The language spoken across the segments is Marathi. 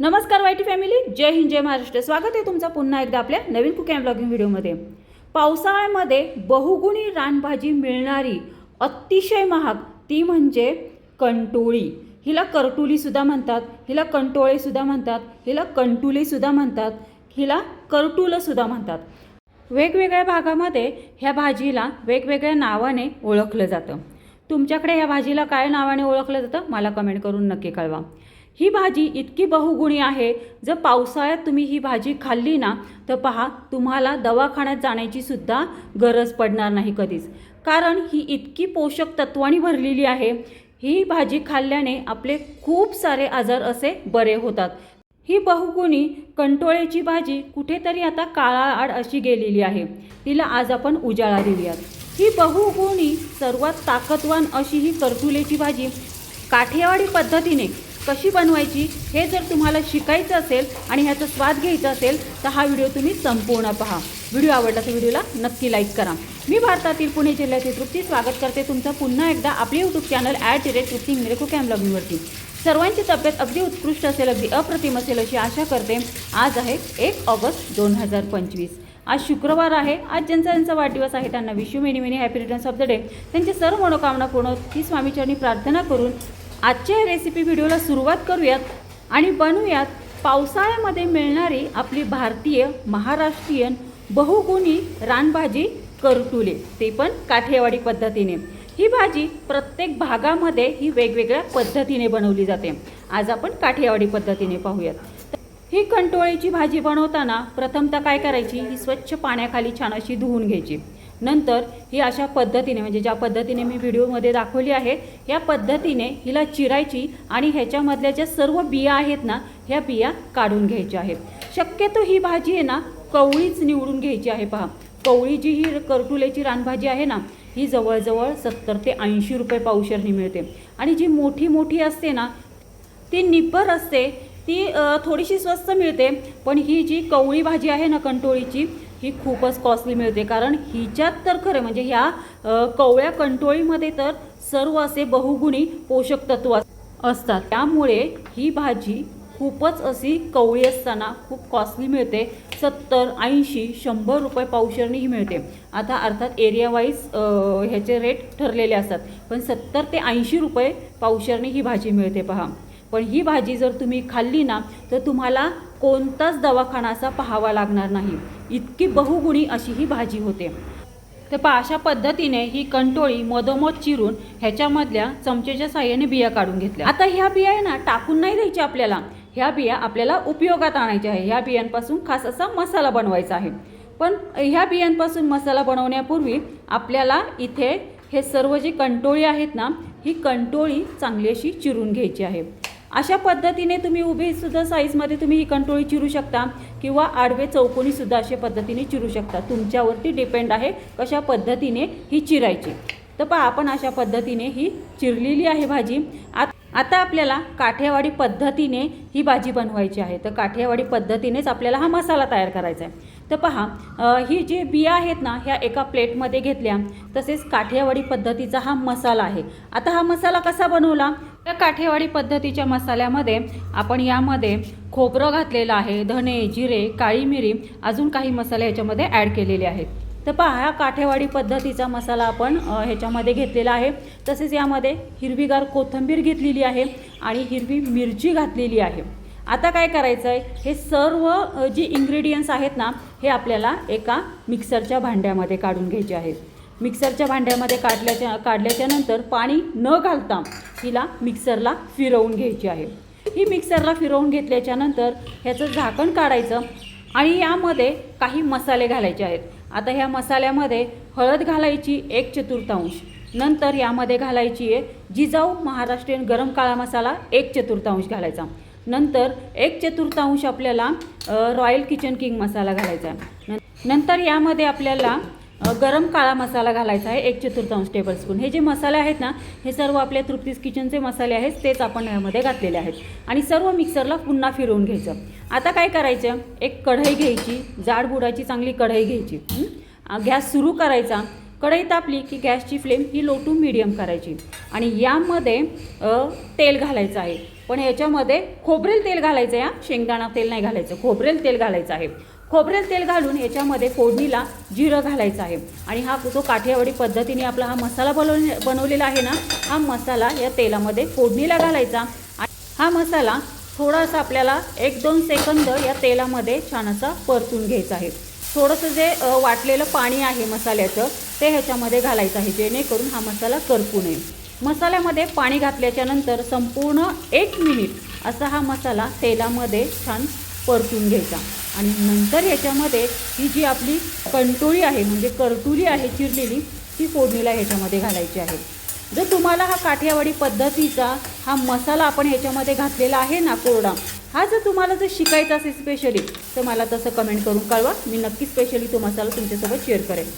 नमस्कार वाईटी फॅमिली. जय हिंद जय महाराष्ट्र. स्वागत आहे तुमचं पुन्हा एकदा आपल्या नवीन कुकिंग अँड ब्लॉगिंग व्हिडिओमध्ये पावसाळ्यामध्ये बहुगुणी रानभाजी मिळणारी अतिशय महाग ती म्हणजे कंटोळी. हिला करटुलीसुद्धा म्हणतात हिला कंटोळेसुद्धा म्हणतात हिला कंटुलीसुद्धा म्हणतात हिला करटुलंसुद्धा म्हणतात. वेगवेगळ्या भागामध्ये ह्या भाजीला वेगवेगळ्या नावाने ओळखलं जातं. तुमच्याकडे ह्या भाजीला काय नावाने ओळखलं जातं? मला कमेंट करून नक्की कळवा. ही भाजी इतकी बहुगुणी आहे. जर पावसाळ्यात तुम्ही ही भाजी खाल्ली ना तर पहा तुम्हाला दवाखान्यात जाण्याची सुद्धा गरज पडणार नाही कधीच. कारण ही इतकी पोषक तत्वांनी भरलेली आहे. ही भाजी खाल्ल्याने आपले खूप सारे आजार असे बरे होतात. ही बहुगुणी कंटोळेची भाजी कुठेतरी आता काळाआड अशी गेलेली आहे. तिला आज आपण उजाळा देऊयात. ही बहुगुणी सर्वात ताकदवान अशी ही कर्तुलेची भाजी काठियावाडी पद्धतीने कशी बनवायची हे जर तुम्हाला शिकायचं असेल आणि ह्याचा स्वाद घ्यायचा असेल तर हा व्हिडिओ तुम्ही संपूर्ण पहा. व्हिडिओ आवडला तर व्हिडिओला नक्की लाईक करा. मी भारतातील पुणे जिल्ह्यातील तृप्ती स्वागत करते तुमचं पुन्हा एकदा आपले YouTube channel at the rate Trupti मिरेको cook सर्वांची तब्येत अगदी उत्कृष्ट असेल अगदी अप्रतिम असेल अशी आशा करते. आज आहे एक ऑगस्ट दोन हजार पंचवीस. आज शुक्रवार आहे. आज ज्यांचा ज्यांचा वाढदिवस आहे त्यांना विश्व many many happy returns of the day त्यांची सर्व मनोकामना पूर्ण ही स्वामीचरणी प्रार्थना करून आजच्या या रेसिपी व्हिडिओला सुरुवात करूयात आणि बनवूयात पावसाळ्यामध्ये मिळणारी आपली भारतीय महाराष्ट्रीयन बहुगुणी रानभाजी करटुले ते पण काठेवाडी पद्धतीने. ही भाजी प्रत्येक भागामध्ये ही वेगवेगळ्या पद्धतीने बनवली जाते. आज आपण काठेवाडी पद्धतीने पाहूयात. ही कंटोळीची भाजी बनवताना प्रथमतः काय करायची? ही स्वच्छ पाण्याखाली छान अशी धुवून घ्यायची. नंतर ही अशा पद्धतीने म्हणजे ज्या पद्धतीने मी व्हिडिओमध्ये दाखवली आहे या पद्धतीने हिला चिरायची आणि ह्याच्यामधल्या ज्या सर्व बिया आहेत ना ह्या बिया काढून घ्यायच्या आहेत. शक्यतो ही भाजी आहे ना कवळीच निवडून घ्यायची आहे पहा. कवळी जी ही करटुलेची रानभाजी आहे ना ही जवळजवळ सत्तर ते ऐंशी रुपये पावशरनी मिळते. आणि जी मोठी मोठी असते ना ती निपर असते ती थोडीशी स्वस्त मिळते पण ही जी कवळी भाजी आहे ना कंटोळीची ही खूपच कॉस्टली मिळते. कारण हिच्यात तर खरं म्हणजे ह्या कवळ्या कंटोळीमध्ये तर सर्व असे बहुगुणी पोषक तत्व असतात. त्यामुळे ही भाजी खूपच अशी कवळी असताना खूप कॉस्टली मिळते. सत्तर ऐंशी शंभर रुपये पावशरणी ही मिळते. आता अर्थात एरियावाईज ह्याचे रेट ठरलेले असतात. पण सत्तर ते ऐंशी रुपये पावशरणी ही भाजी मिळते पहा. पण ही भाजी जर तुम्ही खाल्ली ना तर तुम्हाला कोणताच दवाखाना असा पाहावा लागणार नाही. इतकी बहुगुणी अशी ही भाजी होते. तर पहा अशा पद्धतीने ही कंटोळी मधोमध चिरून ह्याच्यामधल्या चमचेच्या साह्याने बिया काढून घेतल्या. आता ह्या बिया आहे ना टाकून नाही द्यायच्या आपल्याला. ह्या बिया आपल्याला उपयोगात आणायच्या आहे. ह्या बियांपासून खास असा मसाला बनवायचा आहे. पण ह्या बियांपासून मसाला बनवण्यापूर्वी आपल्याला इथे हे सर्व जी कंटोळी आहेत ना ही कंटोळी चांगली अशी चिरून घ्यायची आहे. अशा पद्धतीने तुम्ही उभी सुद्धा साईजमध्ये तुम्ही ही कंटोळी चिरू शकता किंवा आडवे चौकोनीसुद्धा अशा पद्धतीने चिरू शकता. तुमच्यावरती डिपेंड आहे कशा पद्धतीने ही चिरायची. तर पहा आपण अशा पद्धतीने ही चिरलेली आहे भाजी. आत आता आपल्याला काठेवाडी पद्धतीने ही भाजी बनवायची आहे. तर काठेवाडी पद्धतीनेच आपल्याला हा मसाला तयार करायचा आहे. तर पहा ही जी बिया आहेत ना ह्या एका प्लेटमध्ये घेतल्या तसेच काठेवाडी पद्धतीचा हा मसाला आहे. आता हा मसाला कसा बनवला? त्या काठेवाडी पद्धतीच्या मसाल्यामध्ये आपण यामध्ये खोबरं घातलेलं आहे धने जिरे काळी मिरी अजून काही मसाले ह्याच्यामध्ये ॲड केलेले आहेत. तर पहा हा काठेवाडी पद्धतीचा मसाला आपण ह्याच्यामध्ये घेतलेला आहे. तसेच यामध्ये हिरवीगार कोथिंबीर घेतलेली आहे आणि हिरवी मिरची घातलेली आहे. आता काय करायचं आहे हे सर्व जी इंग्रेडियंट्स आहेत ना हे आपल्याला एका मिक्सरच्या भांड्यामध्ये काढून घ्यायचे आहेत. मिक्सरच्या भांड्यामध्ये काढल्याच्या काढल्याच्यानंतर पाणी न घालता हिला मिक्सरला फिरवून घ्यायची आहे. ही मिक्सरला फिरवून घेतल्याच्या नंतर ह्याचं झाकण काढायचं आणि यामध्ये काही मसाले घालायचे आहेत. आता ह्या मसाल्यामध्ये हळद घालायची एक चतुर्थांश. नंतर यामध्ये घालायची आहे जिजाऊ महाराष्ट्रीयन गरम काळा मसाला एक चतुर्थांश घालायचा. नंतर एक चतुर्थांश आपल्याला रॉयल किचन किंग मसाला घालायचा आहे. नंतर यामध्ये आपल्याला गरम काळा मसाला घालायचा आहे एक चतुर्थांश टेबलस्पून हे जे मसाले आहेत ना हे सर्व आपल्या तृप्तीस किचनचे मसाले आहेत तेच आपण यामध्ये घातलेले आहेत. आणि सर्व मिक्सरला पुन्हा फिरवून घ्यायचं. आता काय करायचं? एक कढई घ्यायची जाड बुडाची चांगली कढई घ्यायची. गॅस सुरू करायचा. कढई तापली की गॅसची फ्लेम ही लो टू मिडियम करायची. आणि यामध्ये तेल घालायचं आहे. पण याच्यामध्ये खोबरेल तेल घालायचं आहे शेंगदाणा तेल नाही घालायचं. खोबरेल तेल घालायचं आहे. खोबरेल तेल घालून याच्यामध्ये फोडणीला जिरं घालायचं आहे. आणि हा जो काठियावाडी पद्धतीने आपला हा मसाला बनवले बनवलेला आहे ना हा मसाला या तेलामध्ये फोडणीला घालायचा. आणि हा मसाला थोडासा आपल्याला एक दोन सेकंद या तेलामध्ये छान असा परतून घ्यायचा आहे. थोडंसं जे वाटलेलं पाणी आहे मसाल्याचं ते ह्याच्यामध्ये घालायचं आहे जेणेकरून हा मसाला करपू नये. मसाल्यामध्ये पाणी घातल्याच्या नंतर संपूर्ण एक मिनिट असा हा मसाला तेलामध्ये छान परतून घ्यायचा. आणि नंतर याच्यामध्ये ही जी आपली कंटोळी आहे म्हणजे करटुली आहे चिरलेली ती फोडणीला ह्याच्यामध्ये घालायची आहे. जर तुम्हाला हा काठियावाडी पद्धतीचा हा मसाला आपण ह्याच्यामध्ये घातलेला आहे ना कोरडा हा जर तुम्हाला जर शिकायचा असेल स्पेशली तर मला तसं कमेंट करून कळवा. मी नक्की स्पेशली तो मसाला तुमच्यासोबत शेअर करेन.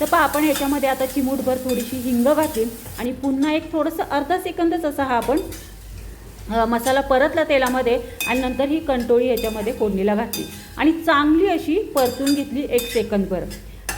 तर पहा आपण ह्याच्यामध्ये आता चिमूटभर थोडीशी हिंग घातली आणि पुन्हा एक थोडंसं अर्धा सेकंदच असा हा आपण मसाला परतला तेलामध्ये आणि नंतर ही कंटोळी याच्यामध्ये फोडणीला घातली. आणि चांगली अशी परतून घेतली एक सेकंदभर.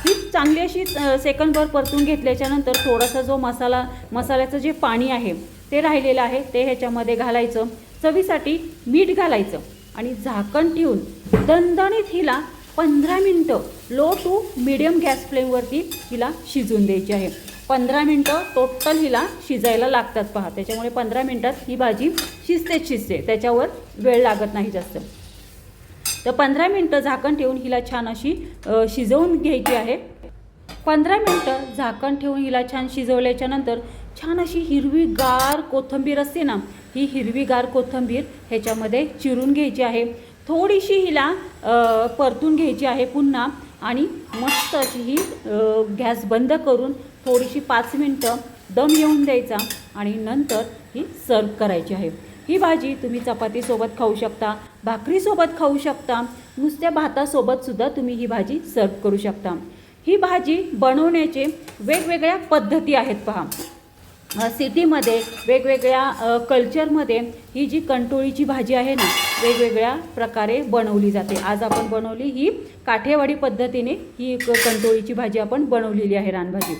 ही चांगली अशी अ, सेकंदभर परतून घेतल्याच्यानंतर थोडासा जो मसाला मसाल्याचं जे पाणी आहे ते राहिलेलं आहे ते ह्याच्यामध्ये घालायचं. चवीसाठी मीठ घालायचं आणि झाकण ठेवून दणदणीत हिला पंधरा मिनटं लो टू मिडियम गॅस फ्लेमवरती हिला शिजून द्यायची आहे. पंधरा मिनटं टोटल हिला शिजायला लागतात पहा. त्याच्यामुळे पंधरा मिनटात ही भाजी शिजतेच शिजते. त्याच्यावर वेळ लागत नाही जास्त. तर पंधरा मिनटं झाकण ठेवून हिला छान अशी शिजवून घ्यायची आहे. पंधरा मिनटं झाकण ठेवून हिला छान शिजवल्याच्या नंतर छान अशी हिरवीगार कोथिंबीर असते ना ही हिरवीगार कोथिंबीर ह्याच्यामध्ये चिरून घ्यायची आहे. थोडीशी हिला परतून घ्यायची आहे पुन्हा आणि मस्त अशी ही गॅस बंद करून थोडीशी पाच मिनटं दम येऊन द्यायचा आणि नंतर ही सर्व करायची आहे. ही भाजी तुम्ही चपातीसोबत खाऊ शकता भाकरीसोबत खाऊ शकता नुसत्या भातासोबतसुद्धा तुम्ही ही भाजी सर्व करू शकता. ही भाजी बनवण्याचे वेगवेगळ्या पद्धती आहेत पहा. सिटीमध्ये वेगवेगळ्या कल्चरमध्ये ही जी कंटोळीची भाजी आहे ना वेगवेगळ्या प्रकारे बनवली जाते. आज आपण बनवली ही काठेवाडी पद्धतीने ही कंटोळीची भाजी आपण बनवलेली आहे रानभाजी.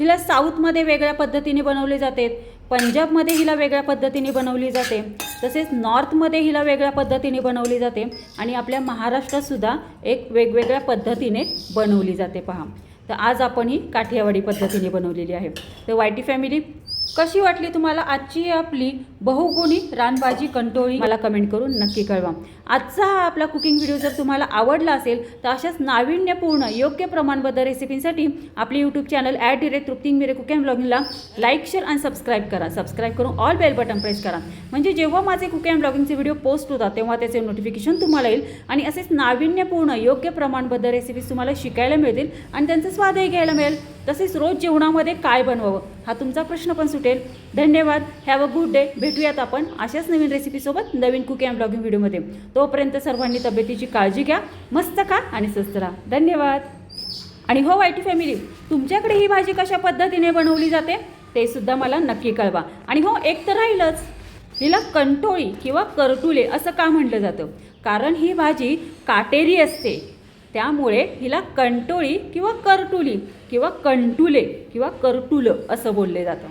हिला साऊथमध्ये वेगळ्या पद्धतीने बनवले जाते. पंजाबमध्ये हिला वेगळ्या पद्धतीने बनवली जाते. तसेच नॉर्थमध्ये हिला वेगळ्या पद्धतीने बनवली जाते. आणि आपल्या महाराष्ट्रातसुद्धा एक वेगवेगळ्या पद्धतीने बनवली जाते. पहा. तर आज आपण ही काठियावाडी पद्धतीने बनवलेली आहे. तर वायटी फॅमिली कशी वाटली तुम्हाला आजची आपली बहुगुणी रानभाजी कंटोळी? मला कमेंट करून नक्की कळवा. आजचा हा आपला कुकिंग व्हिडिओ जर तुम्हाला आवडला असेल तर अशाच नाविन्यपूर्ण योग्य प्रमाणबद्ध रेसिपींसाठी आपले YouTube channel at the rate तृप्तिंग Mire cook and ब्लॉगिंगला लाईक शेअर आणि सबस्क्राईब करा. सबस्क्राईब करून ऑल बेल बटन प्रेस करा. म्हणजे जेव्हा माझे कुक अँड ब्लॉगिंगचे व्हिडिओ पोस्ट होतात तेव्हा त्याचे नोटिफिकेशन तुम्हाला येईल आणि असेच नाविन्यपूर्ण योग्य प्रमाणबद्ध रेसिपीज तुम्हाला शिकायला मिळतील आणि त्यांचा स्वादही घ्यायला मिळेल. तसेच रोज जेवणामध्ये काय बनवावं हा तुमचा प्रश्न पण सुटेल. धन्यवाद. हॅव अ गुड डे भेटूयात आपण अशाच नवीन रेसिपीसोबत नवीन कुकिंग अँड ब्लॉगिंग व्हिडिओमध्ये तोपर्यंत सर्वांनी तब्येतीची काळजी घ्या मस्त खा आणि स्वस्त राहा. धन्यवाद. आणि हो वाईटी फॅमिली तुमच्याकडे ही भाजी कशा पद्धतीने बनवली जाते ते सुद्धा मला नक्की कळवा. आणि हो एक तर राहीलच. हिला कंटोळी किंवा करटुले असं का म्हटलं जातं? कारण ही भाजी काटेरी असते. त्यामुळे हिला कंटोळी किंवा करटुली किंवा कंटुले किंवा करटुलं असं बोलले जातं.